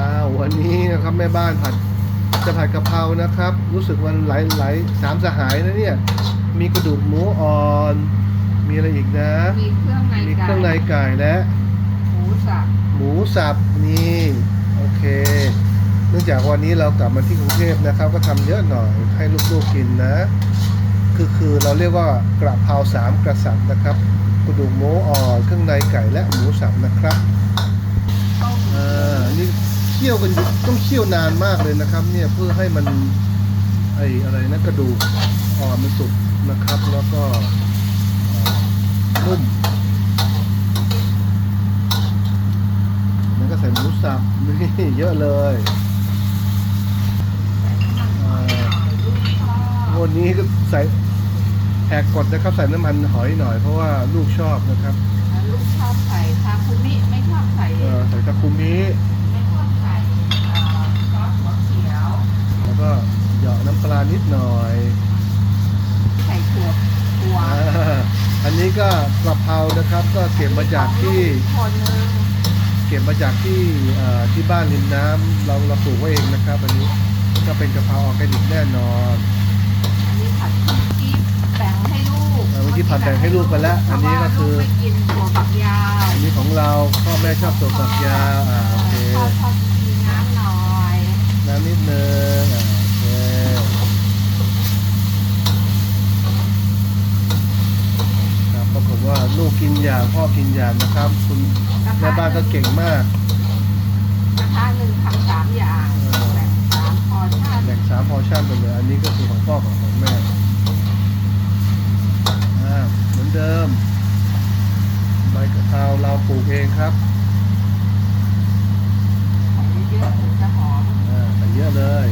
อ้าววันนี้นะครับแม่บ้านผัดจะผัดกะเพรานะครับ รู้สึกวันหลายหลายสามสหายนะเนี่ยมีกระดูกหมูอ่อน มีอะไรอีกนะ มีเครื่องในมีไก่เครื่องในไก่และหมูสับหมูสับนี่โอเค เนื่องจากวันนี้เรากลับมาที่กรุงเทพนะครับ ก็ทำเยอะหน่อยให้ลูกๆกินนะ คือคือเราเรียกว่ากระเพราสามกษัตริย์นะครับกระดูกหมูอ่อนเครื่องในไก่และหมูสับนะครับต้มอ่านี่เคี่ ยวกันต้องเคี่ยวนานมากเลยนะครับ เนี่ยเพื่อให้มันไออะไรนะกระดูกอ่อนมันสุกนะครับ แล้วก็นุ่มแล้วก็ใส่หมูสับนี่เยอะเลยอ่าวันนี้ก็ใส่แหกกฎนะครับ ใส่น้ำมันหอยหน่อยเพราะว่าลูกชอบนะครับ ลูกชอบใส่ทาคุมิไม่ชอบใส่ เอ่อใส่ตะคุมิ ไม่ชอบใส่เอ่อซอสหัวเขียว แล้วก็เหยาะ น้ำปลานิดหน่อยใส่ถั่วถั่วอ่าอันนี้ก็กระเพรานะครับ ก็เก็บมาจากที่ คนนึงเก็บมาจากที่เอ่อที่บ้านริมน้ำเราเราปลูกไว้เองนะครับ อันนี้ก็เป็นกะเพราออร์แกนิกแน่นอนอันนี้ผัดพริกกิ๊บแบ่งให้ลูกเออเมื่อกี้ผัดแบ่งให้ลูกไปแล้ว อันนี้ก็คือเพราะว่าลูไม่กินถั่วฝักยาวอันนี้ของเราพ่อแม่ชอบตัวฝักยาวอ่าโอเคชอบชอบกินน้ำหน่อย น้ำนิดนึงอ่าโอเคครับปรากฏว่าลู กกินอย่างพ่อกินอย่างนะครับ คุณแม่บ้านก็เก่งมากกระทะหนึ่งทำสามอย่างเออแบ่งสามพอชั่นแบ่งสามพอร์ชั่นไปเลยอันนี้ก็คือของพ่อกับของแม่อ่าเหมือนเดิมใบกะเพราเราปลูกเองครับใส่เยอะๆถึงจะหอมอ่าใส่เยอะเลย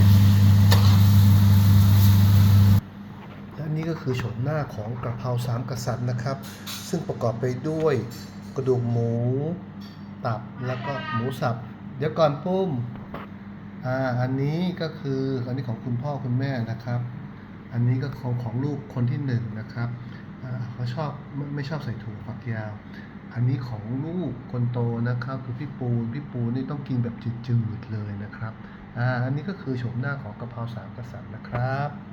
และ นี่ก็คือโฉมหน้าของกระเพราสามกษัตริย์นะครับ ซึ่งประกอบไปด้วยกระดูกหมู ตับแล้วก็หมูสับ เดี๋ยวก่อนปุ้มอ่าอันนี้ก็คืออันนี้ของคุณพ่อคุณแม่นะครับ อันนี้ก็ของของลูกคนที่หนึ่งนะครับเขาชอบไม่ไม่ชอบใส่ถั่วฝักยาว อันนี้ของลูกคนโตนะครับคือพี่ปูนพี่ปูนนี่ต้องกินแบบจืดๆเลยนะครับอ่าอันนี้ก็คือโฉมหน้าของกะเพราสามกษัตริย์นะครับ